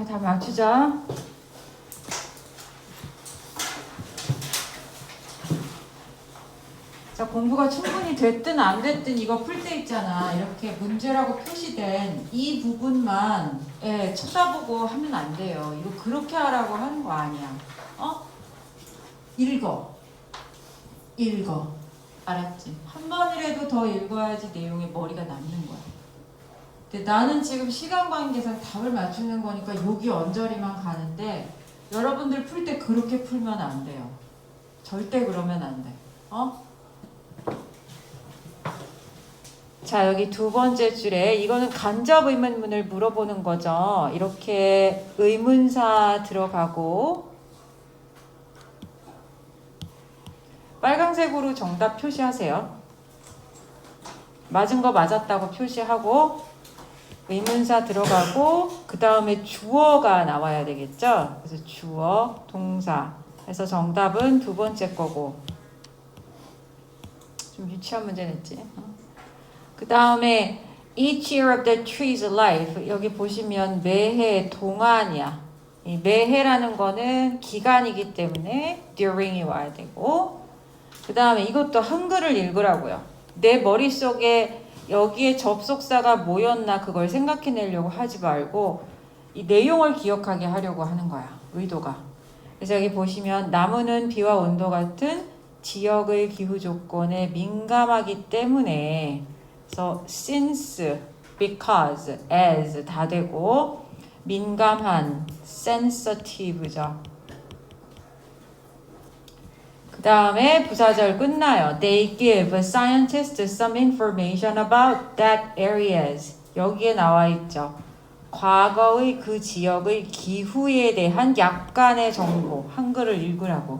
자, 다 맞추자. 자, 공부가 충분히 됐든 안 됐든 이거 풀 때 있잖아. 이렇게 문제라고 표시된 이 부분만 예, 쳐다보고 하면 안 돼요. 이거 그렇게 하라고 하는 거 아니야. 어? 읽어. 읽어. 알았지? 한 번이라도 더 읽어야지 내용에 머리가 남는 거야. 근데 나는 지금 시간 관계상 답을 맞추는 거니까 여기 언저리만 가는데 여러분들 풀 때 그렇게 풀면 안 돼요. 절대 그러면 안 돼. 어? 자, 여기 두 번째 줄에 이거는 간접 의문문을 물어보는 거죠. 이렇게 의문사 들어가고 빨강색으로 정답 표시하세요. 맞은 거 맞았다고 표시하고 의문사 들어가고 그 다음에 주어가 나와야 되겠죠. 그래서 주어, 동사. 그래서 정답은 두 번째 거고 좀 유치한 문제 냈지. 어? 그 다음에 each year of the tree's life 여기 보시면 매해 동안이야. 이 매해라는 거는 기간이기 때문에 during이 와야 되고 그 다음에 이것도 한글을 읽으라고요. 내 머릿속에 여기에 접속사가 뭐였나 그걸 생각해내려고 하지 말고 이 내용을 기억하게 하려고 하는 거야. 의도가. 그래서 여기 보시면 나무는 비와 온도 같은 지역의 기후 조건에 민감하기 때문에 그래서 since, because, as 다 되고 민감한, sensitive죠. 그 다음에 부사절 끝나요. They give scientists some information about that areas. 여기에 나와 있죠. 과거의 그 지역의 기후에 대한 약간의 정보. 한글을 읽으라고.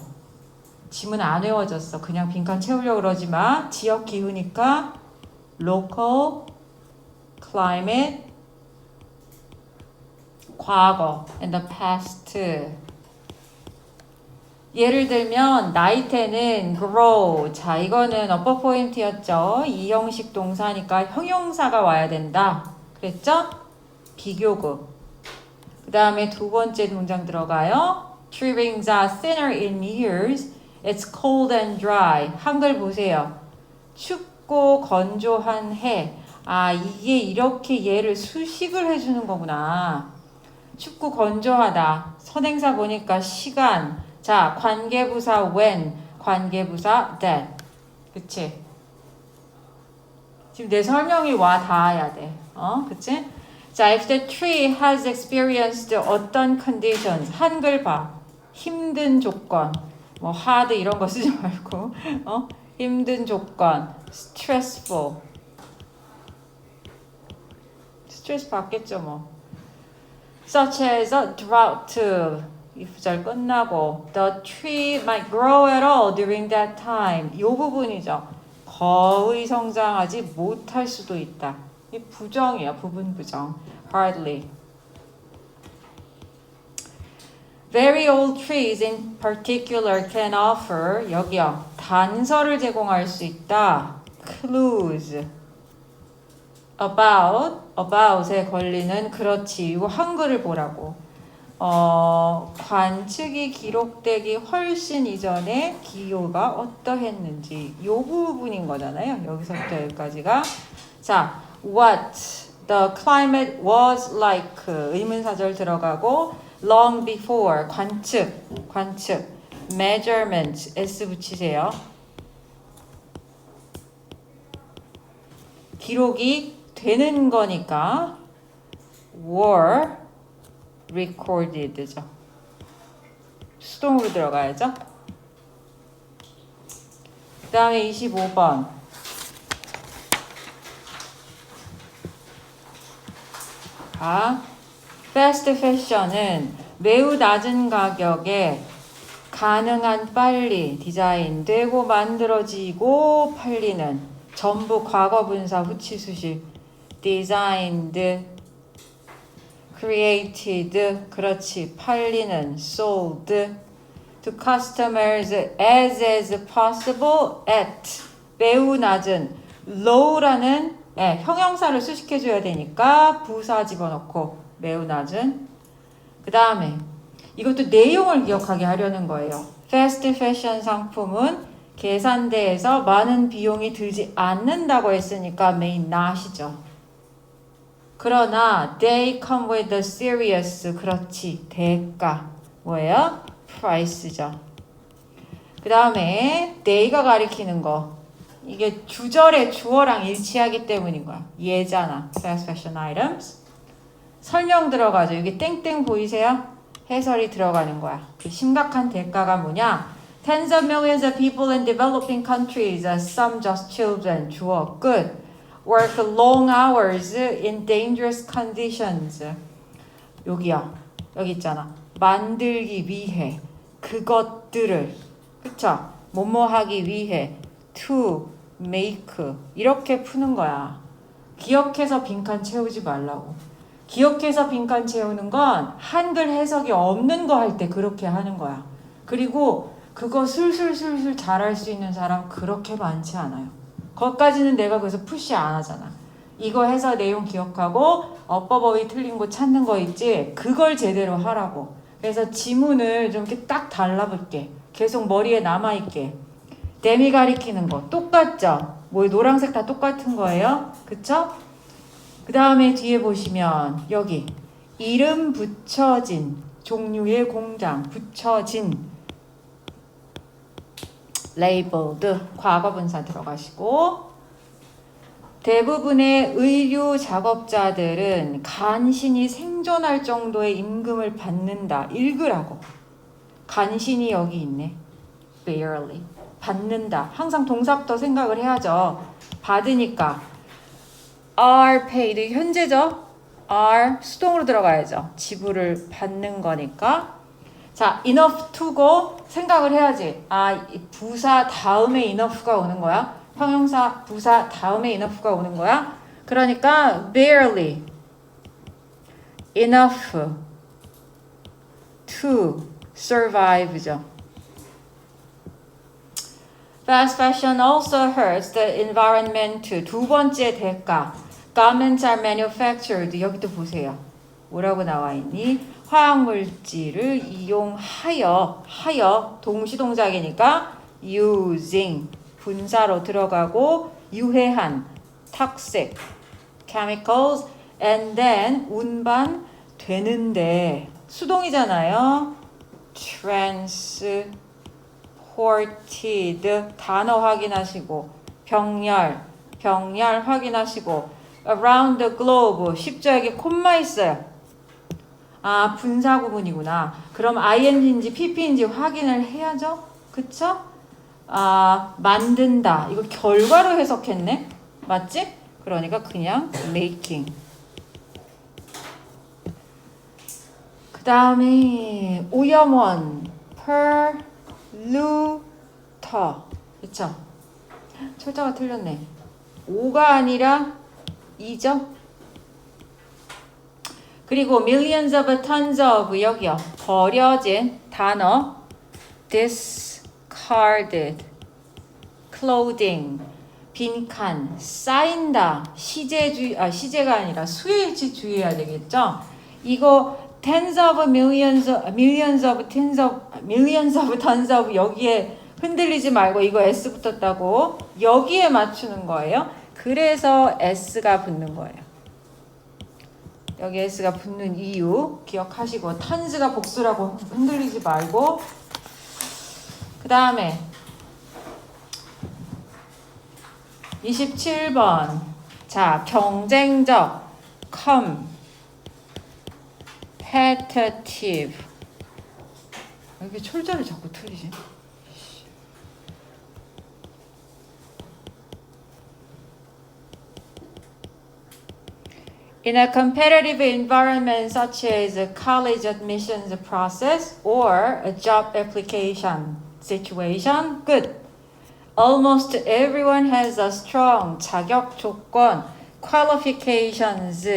지문 안 외워졌어. 그냥 빈칸 채우려고 그러지 마. 지역 기후니까 local, climate, 과거, and the past. 예를 들면 나이테는 grow. 자, 이거는 어퍼 포인트였죠. 이 형식 동사니까 형용사가 와야 된다. 그랬죠? 비교급. 그 다음에 두 번째 문장 들어가요. Tree rings are thinner in years. It's cold and dry. 한글 보세요. 춥고 건조한 해. 아, 이게 이렇게 얘를 수식을 해주는 거구나. 춥고 건조하다. 선행사 보니까 시간. 자, 관계부사 when, 관계부사 that. 그치? 지금 내 설명이 와 닿아야 돼. 어? 그치? 자, if the tree has experienced 어떤 conditions, 한글 봐. 힘든 조건. 뭐 hard 이런 거 쓰지 말고. 어? 힘든 조건. stressful. 스트레스 받겠죠, 뭐. such as a drought. 이 구절 끝나고 the tree might grow at all during that time. 이 부분이죠. 거의 성장하지 못할 수도 있다. 이 부정이야, 부분 부정. hardly. Very old trees in particular can offer 여기요. 단서를 제공할 수 있다. clues. about about에 걸리는 그렇지. 이거 한글을 보라고. 어, 관측이 기록되기 훨씬 이전에 기후가 어떠했는지 요 부분인 거잖아요. 여기서부터 여기까지가 자, what the climate was like 의문사절 들어가고 long before 관측 관측 measurement s 붙이세요. 기록이 되는 거니까 were recorded죠. 수동으로 들어가야죠. 그 다음에 25번. 아, fast fashion은 매우 낮은 가격에 가능한 빨리 디자인되고 만들어지고 팔리는 전부 과거 분사 후치 수식 designed created 그렇지 팔리는 sold to customers as as possible at 매우 낮은 low라는 예, 형용사를 수식해 줘야 되니까 부사 집어넣고 매우 낮은 그 다음에 이것도 내용을 기억하게 하려는 거예요. 패스트 패션 상품은 계산대에서 많은 비용이 들지 않는다고 했으니까 may not이죠. 그러나 they come with a serious 그렇지 대가 뭐예요? price죠. 그 다음에 they가 가리키는 거 이게 주절의 주어랑 일치하기 때문인 거야. 예잖아. fashion items. 설명 들어가죠. 여기 땡땡 보이세요? 해설이 들어가는 거야. 그 심각한 대가가 뭐냐? Tens of millions of people in developing countries, uh, some just children, 주어 끝. Work long hours in dangerous conditions. 여기야. 여기 있잖아. 만들기 위해 그것들을 그쵸? 뭐뭐 하기 위해 to make 이렇게 푸는 거야. 기억해서 빈칸 채우지 말라고. 기억해서 빈칸 채우는 건 한글 해석이 없는 거 할 때 그렇게 하는 거야. 그리고 그거 술술술술 잘할 수 있는 사람 그렇게 많지 않아요. 거기까지는 내가 그래서 푸시 안 하잖아. 이거 해서 내용 기억하고 어법어휘 틀린 거 찾는 거 있지? 그걸 제대로 하라고. 그래서 지문을 좀 이렇게 딱 달라붙게. 계속 머리에 남아 있게. 데미 가리키는 거 똑같죠? 뭐 노란색 다 똑같은 거예요? 그쵸? 그 다음에 뒤에 보시면 여기 이름 붙여진 종류의 공장 붙여진 labeled 과거 분사 들어가시고 대부분의 의류 작업자들은 간신히 생존할 정도의 임금을 받는다. 읽으라고. 간신히 여기 있네. barely. 받는다. 항상 동사부터 생각을 해야죠. 받으니까 are paid 현재죠. are 수동으로 들어가야죠. 지불을 받는 거니까. 자, enough to고 생각을 해야지. 아, 이 부사 다음에 enough가 오는 거야. 형용사 부사 다음에 enough가 오는 거야. 그러니까 barely enough to survive죠. Fast fashion also hurts the environment. 두 번째 대가. Garments are manufactured. 여기도 보세요. 뭐라고 나와 있니? 화학물질을 이용하여 하여 동시동작이니까 using 분사로 들어가고 유해한 toxic chemicals and then 운반 되는데 수동이잖아요. transported 단어 확인하시고 병렬 병렬 확인하시고 around the globe 십자에게 콤마 있어요. 아 분사 구문이구나. 그럼 ing인지 pp인지 확인을 해야죠. 그쵸? 아 만든다. 이거 결과로 해석했네. 맞지? 그러니까 그냥 making. 그 다음에 오염원 polluter. 그쵸? 철자가 틀렸네. 오가 아니라 이죠? 그리고 millions of tons of 여기요. 버려진 단어 discarded clothing 빈칸 쌓인다 시제주 아 시제가 아니라 수일치 주의해야 되겠죠. 이거 tens of millions millions of tens of millions of tons of 여기에 흔들리지 말고 이거 s 붙었다고 여기에 맞추는 거예요. 그래서 s가 붙는 거예요. 여기 s가 붙는 이유 기억하시고 턴즈가 복수라고 흔들리지 말고. 그 다음에 27번. 자 경쟁적 competitive 왜 이렇게 철자를 자꾸 틀리지? In a competitive environment such as a college admissions process or a job application situation, good. Almost everyone has a strong 자격 조건 qualifications.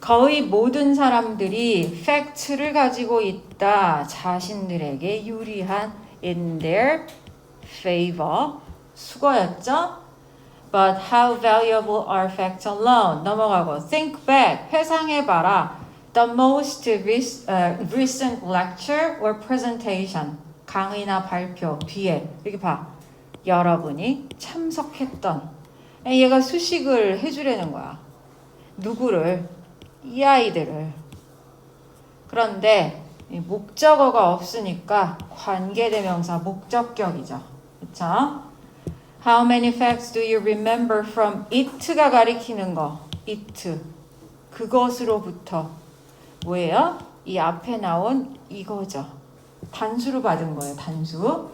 거의 모든 사람들이 팩트를 가지고 있다. 자신들에게 유리한 in their favor. 수거였죠? But how valuable are facts alone? 넘어가고 think back. 회상해봐라. The most uh, recent lecture or presentation. 강의나 발표 뒤에 여기 봐. 여러분이 참석했던. 얘가 수식을 해주려는 거야. 누구를? 이 아이들을. 그런데 이 목적어가 없으니까 관계대명사 목적격이죠. 그쵸? How many facts do you remember from it가 가리키는 거? it. 그것으로부터. 뭐예요? 이 앞에 나온 이거죠. 단수로 받은 거예요. 단수.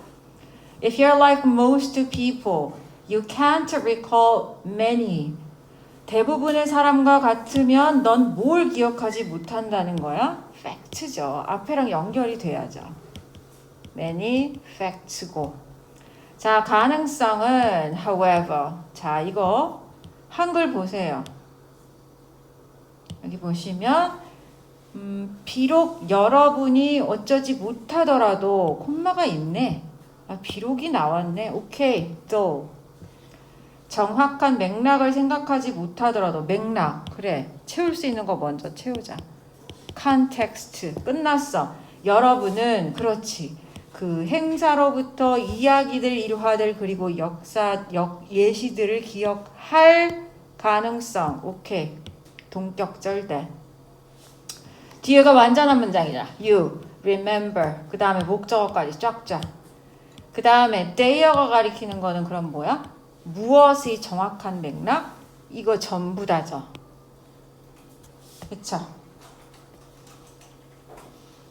If you're like most people, you can't recall many. 대부분의 사람과 같으면 넌 뭘 기억하지 못한다는 거야? 팩트죠. 앞에랑 연결이 돼야죠. many facts고. 자, 가능성은 however. 자, 이거 한글 보세요. 여기 보시면 음, 비록 여러분이 어쩌지 못하더라도 콤마가 있네. 아, 비록이 나왔네. 오케이. 또 정확한 맥락을 생각하지 못하더라도 맥락. 그래. 채울 수 있는 거 먼저 채우자. 컨텍스트. 끝났어. 여러분은 그렇지. 그 행사로부터 이야기들, 일화들 그리고 역사, 역 예시들을 기억할 가능성. 오케이. 동격절대. 뒤에가 완전한 문장이다. You remember. 그 다음에 목적어까지 쫙쫙. 그 다음에 day어가 가리키는 거는 그럼 뭐야? 무엇의 정확한 맥락? 이거 전부 다죠. 그쵸?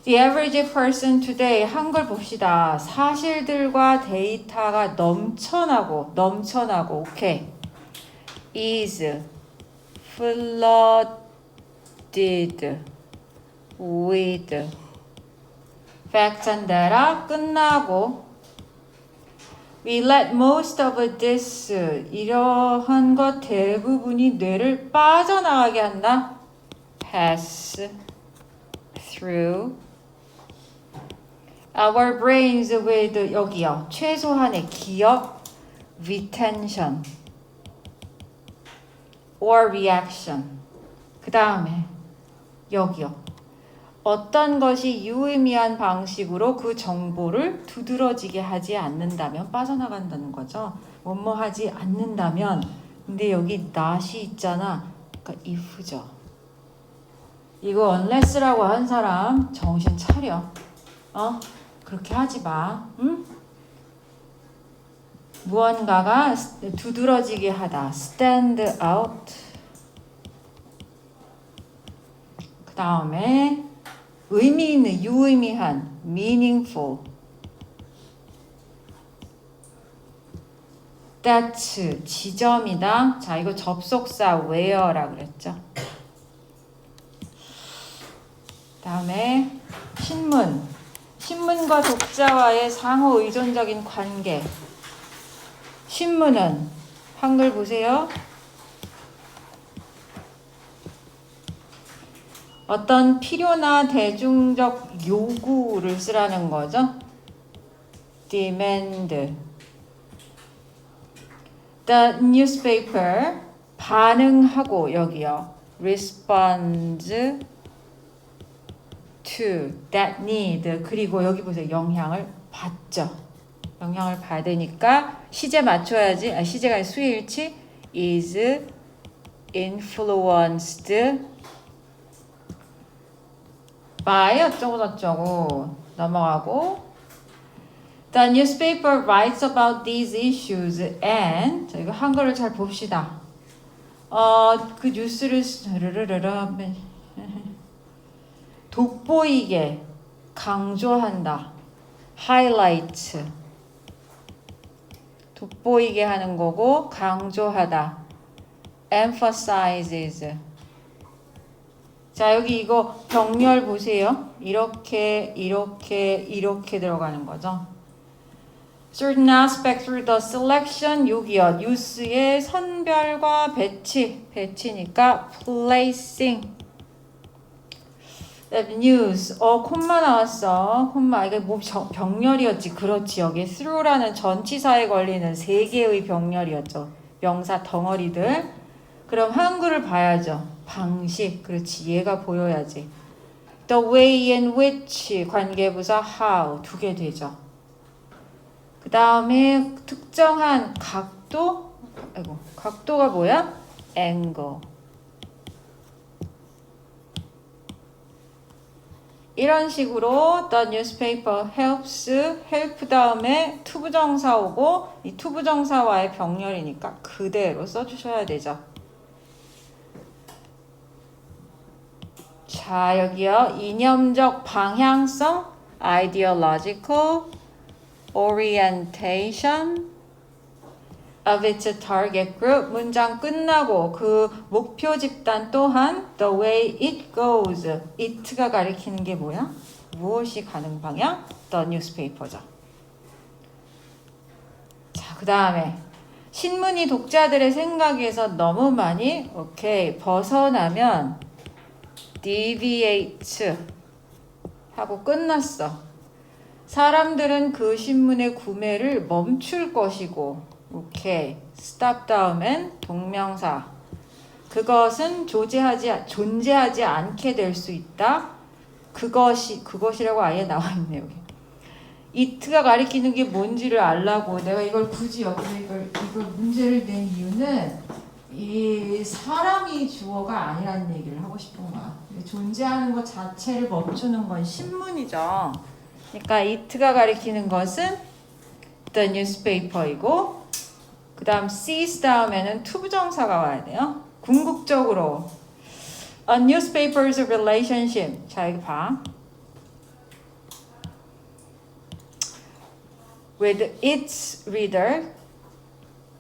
The average person today 한글 봅시다. 사실들과 데이터가 넘쳐나고 넘쳐나고 오케이. is flooded with facts and data 끝나고 we let most of this 이러한 것 대부분이 뇌를 빠져나가게 한다. pass through our brains with 여기요. 최소한의 기억 retention or reaction. 그 다음에 여기요. 어떤 것이 유의미한 방식으로 그 정보를 두드러지게 하지 않는다면 빠져나간다는 거죠. 뭐뭐 하지 않는다면. 근데 여기 not이 있잖아. 그러니까 if죠. 이거 unless라고 한 사람 정신 차려. 어? 그렇게 하지 마. 응? 무언가가 두드러지게 하다. stand out. 그 다음에 의미 있는, 유의미한, meaningful. that's 지점이다. 자, 이거 접속사 where라 그랬죠. 다음에 신문. 신문과 독자와의 상호 의존적인 관계. 신문은 한글 보세요. 어떤 필요나 대중적 요구를 쓰라는 거죠. demand. The newspaper 반응하고 여기요. responds to that need. 그리고 여기 보세요. 영향을 받죠. 영향을 받으니까 시제 맞춰야지. 아, 시제가 수일치 is influenced by 어쩌고 저쩌고 넘어가고 The newspaper writes about these issues and 자, 이거 한글을 잘 봅시다. 어, 그 뉴스를 르르르르 돋보이게 강조한다. highlight 돋보이게 하는 거고 강조하다. emphasizes 자, 여기 이거 병렬 보세요. 이렇게, 이렇게, 이렇게 들어가는 거죠. Certain aspects through the selection, 여기요. 뉴스의 선별과 배치, 배치니까 placing. News, 어, 콤마 나왔어. 콤마. 이게 뭐 정- 병렬이었지. 그렇지. 여기 through라는 전치사에 걸리는 세 개의 병렬이었죠. 명사 덩어리들. 그럼 한글을 봐야죠. 방식. 그렇지. 얘가 보여야지. The way in which 관계부사 how 두 개 되죠. 그 다음에 특정한 각도. 아이고 각도가 뭐야? angle. 이런 식으로 the newspaper helps help 다음에 투부정사 오고 이 투부정사와의 병렬이니까 그대로 써주셔야 되죠. 자 여기요 이념적 방향성 ideological orientation of its target group 문장 끝나고 그 목표 집단 또한 the way it goes it가 가리키는 게 뭐야? 무엇이 가는 방향? the newspaper죠. 자, 그 다음에 신문이 독자들의 생각에서 너무 많이 오케이 벗어나면 deviate 하고 끝났어. 사람들은 그 신문의 구매를 멈출 것이고 오케이. stop 다음엔 동명사. 그것은 존재하지 존재하지 않게 될 수 있다. 그것이 그것이라고 아예 나와 있네 여기. it가 가리키는 게 뭔지를 알라고 내가 이걸 굳이 여기서 이걸 이걸 문제를 낸 이유는 이 사람이 주어가 아니라는 얘기를 하고 싶은 거야. 존재하는 것 자체를 멈추는 건 신문이죠. 그러니까 it가 가리키는 것은 the newspaper이고 그 다음 sees 다음에는 투부정사가 와야 돼요. 궁극적으로 a newspaper's relationship 자 여기 봐 with its reader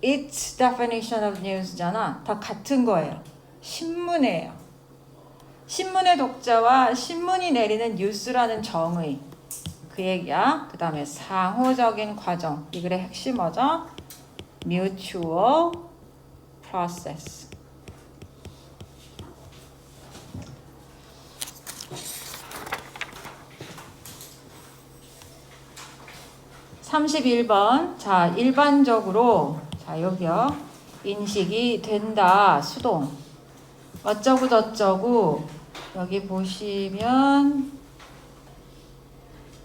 its definition of news잖아 다 같은 거예요. 신문이에요. 신문의 독자와 신문이 내리는 뉴스라는 정의 그 얘기야. 그 다음에 상호적인 과정 이 글의 핵심 뭐죠? Mutual process. (31번) 자 일반적으로 자 여기요. 인식이 된다. 수동. 어쩌고 저쩌고 여기 보시면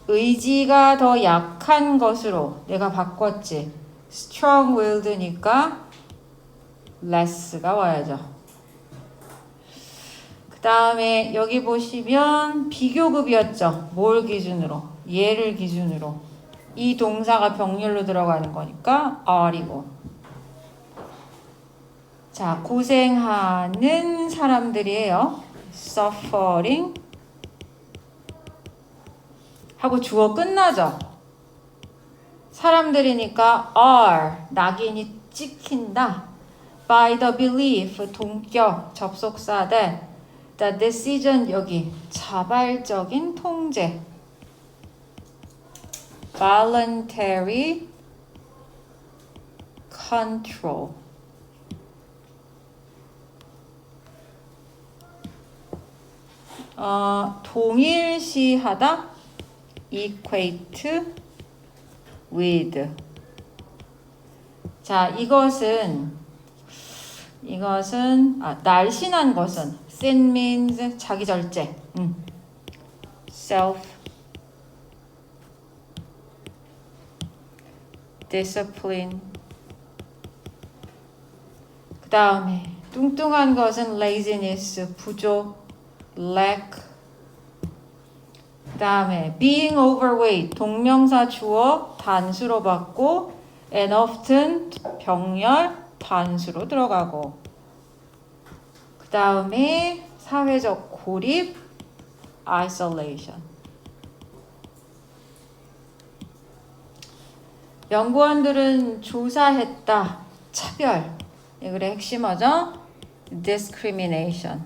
의지가 더 약한 것으로 내가 바꿨지 strong-willed니까 less가 와야죠. 그 다음에 여기 보시면 비교급이었죠. 뭘 기준으로? 얘를 기준으로. 이 동사가 병렬로 들어가는 거니까 are이고. 자, 고생하는 사람들이에요. suffering 하고 주어 끝나죠. 사람들이니까 are 낙인이 찍힌다. by the belief 동격 접속사 대 the decision 여기 자발적인 통제 voluntary control 어, 동일시하다 equate with. 자, 이것은 이것은 아, 날씬한 것은 thin means 자기 절제. 음. self discipline. 그 다음에 뚱뚱한 것은 laziness 부족 lack 그 다음에 being overweight 동명사 주어 단수로 받고 and often 병렬 단수로 들어가고. 그 다음에 사회적 고립 isolation. 연구원들은 조사했다. 차별. 이 글의 핵심 어죠? discrimination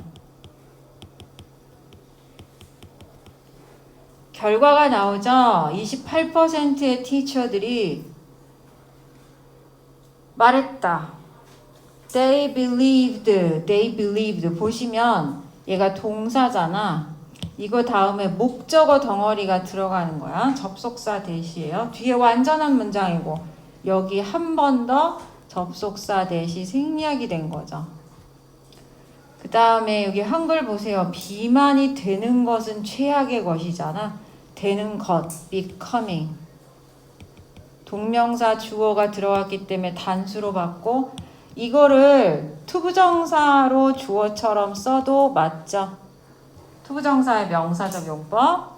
결과가 나오죠. 28%의 티처들이 말했다. They believed, they believed. 보시면 얘가 동사잖아. 이거 다음에 목적어 덩어리가 들어가는 거야. 접속사 대시예요. 뒤에 완전한 문장이고 여기 한 번 더 접속사 대시 생략이 된 거죠. 그 다음에 여기 한글 보세요. 비만이 되는 것은 최악의 것이잖아. 되는 것, becoming. 동명사 주어가 들어갔기 때문에 단수로 받고 이거를 투부정사로 주어처럼 써도 맞죠. 투부정사의 명사적 용법.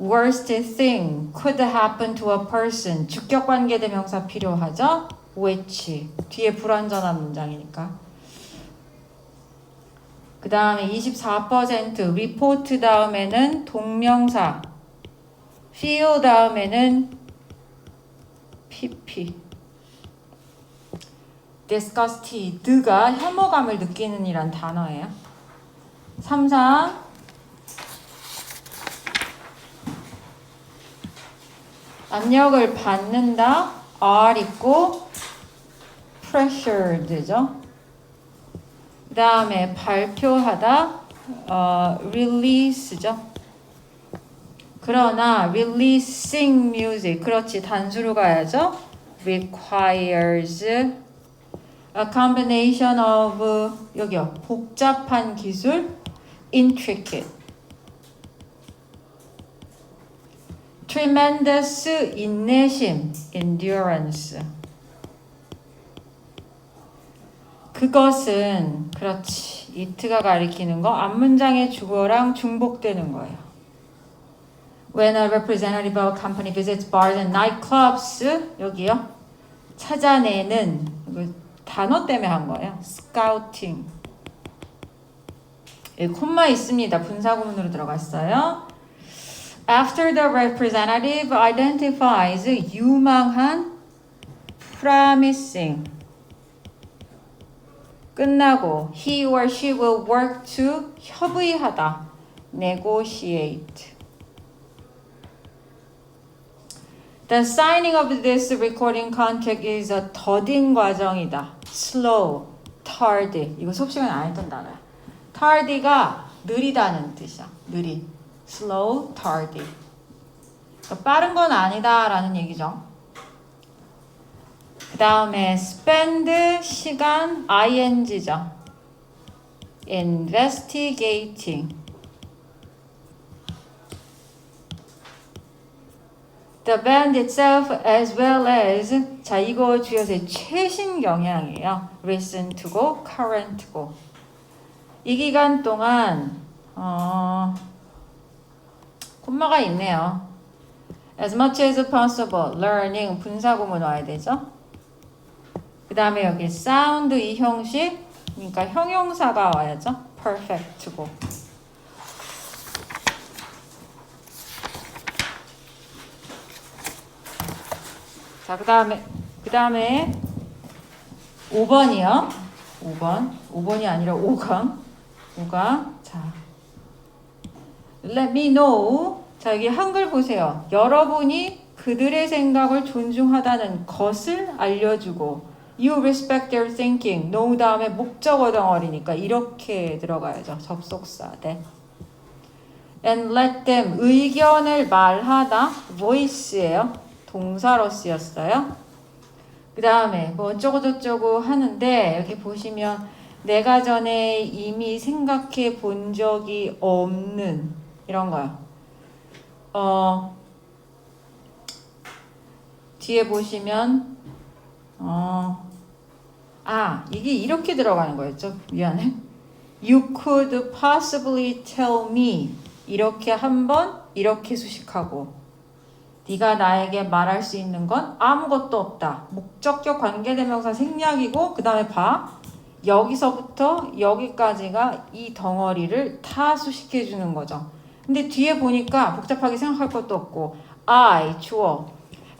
Worst thing could happen to a person. 주격 관계 대명사 필요하죠? which. 뒤에 불완전한 문장이니까. 그 다음에 24% report 다음에는 동명사. Feel 다음에는 pp. disgusted가 혐오감을 느끼는 이란 단어예요. 3, 4. 압력을 받는다. are 있고 pressured죠. 그 다음에 발표하다. 어, release죠. 그러나 releasing music 그렇지 단수로 가야죠. requires a combination of 여기요 복잡한 기술 intricate tremendous 인내심 endurance 그것은 그렇지 it가 가리키는 거 앞문장의 주어랑 중복되는 거예요. When a representative of a company visits bars and nightclubs 여기요 찾아내는 이거 단어 때문에 한 거예요. scouting 예, 콤마 있습니다. 분사구문으로 들어갔어요. After the representative identifies 유망한 promising 끝나고 he or she will work to 협의하다 negotiate The signing of this recording contract is a 더딘 과정이다. slow, tardy. 이거 수업 시간에 안 했던 단어야. tardy가 느리다는 뜻이야. 느리. slow, tardy. 그러니까 빠른 건 아니다라는 얘기죠. 그 다음에 spend 시간 ing죠. investigating. The band itself as well as 자 이거 주요세 최신 경향이에요. recent 고 current 고. 이 기간 동안 어 콤마가 있네요. As much as possible, learning 분사구문 와야 되죠. 그 다음에 여기 sound 이 형식, 그러니까 형용사가 와야죠. perfect고. 자, 그 다음에, 그 다음에 5번이요. 5번. 5번이 아니라 5강. 5강. 자. Let me know. 자, 여기 한글 보세요. 여러분이 그들의 생각을 존중하다는 것을 알려주고 You respect their thinking. know 다음에 목적어 덩어리니까 이렇게 들어가야죠. 접속사. 네. And let them 의견을 말하다 voice예요. 동사로 쓰였어요. 그 다음에 뭐 어쩌고 저쩌고 하는데 여기 보시면 내가 전에 이미 생각해 본 적이 없는 이런 거요. 어, 뒤에 보시면 어, 아 이게 이렇게 들어가는 거였죠. 미안해. You could possibly tell me 이렇게 한 번 이렇게 수식하고 네가 나에게 말할 수 있는 건 아무것도 없다. 목적격 관계대명사 생략이고 그 다음에 봐. 여기서부터 여기까지가 이 덩어리를 다 수식해 주는 거죠. 근데 뒤에 보니까 복잡하게 생각할 것도 없고 I 주어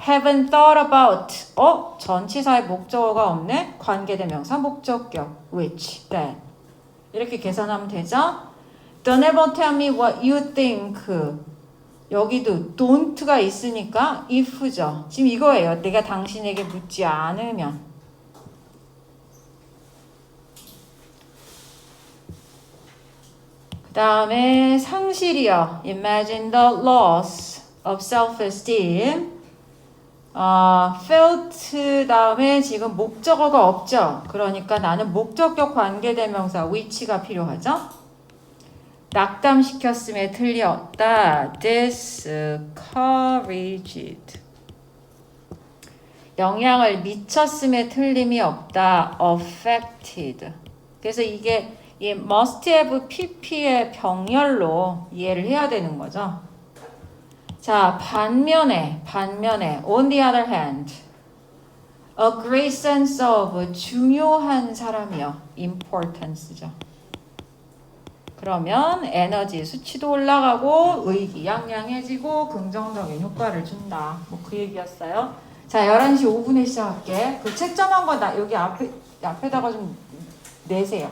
haven't thought about 어 전치사의 목적어가 없네 관계대명사 목적격 which that 이렇게 계산하면 되죠. Don't ever tell me what you think 여기도 don't가 있으니까 if죠. 지금 이거예요. 내가 당신에게 묻지 않으면. 그 다음에 상실이요. Imagine the loss of self-esteem 어, felt 다음에 지금 목적어가 없죠. 그러니까 나는 목적격 관계대명사 which가 필요하죠. 낙담시켰음에 틀렸다. discouraged. 영향을 미쳤음에 틀림이 없다. affected. 그래서 이게 이 must have pp의 병렬로 이해를 해야 되는 거죠. 자, 반면에, 반면에, on the other hand, a great sense of 중요한 사람이요. importance죠. 그러면 에너지 수치도 올라가고 의기양양해지고 긍정적인 효과를 준다. 뭐 그 얘기였어요. 자, 11시 5분에 시작할게. 그 채점한 거 나 여기 앞에 앞에다가 좀 내세요.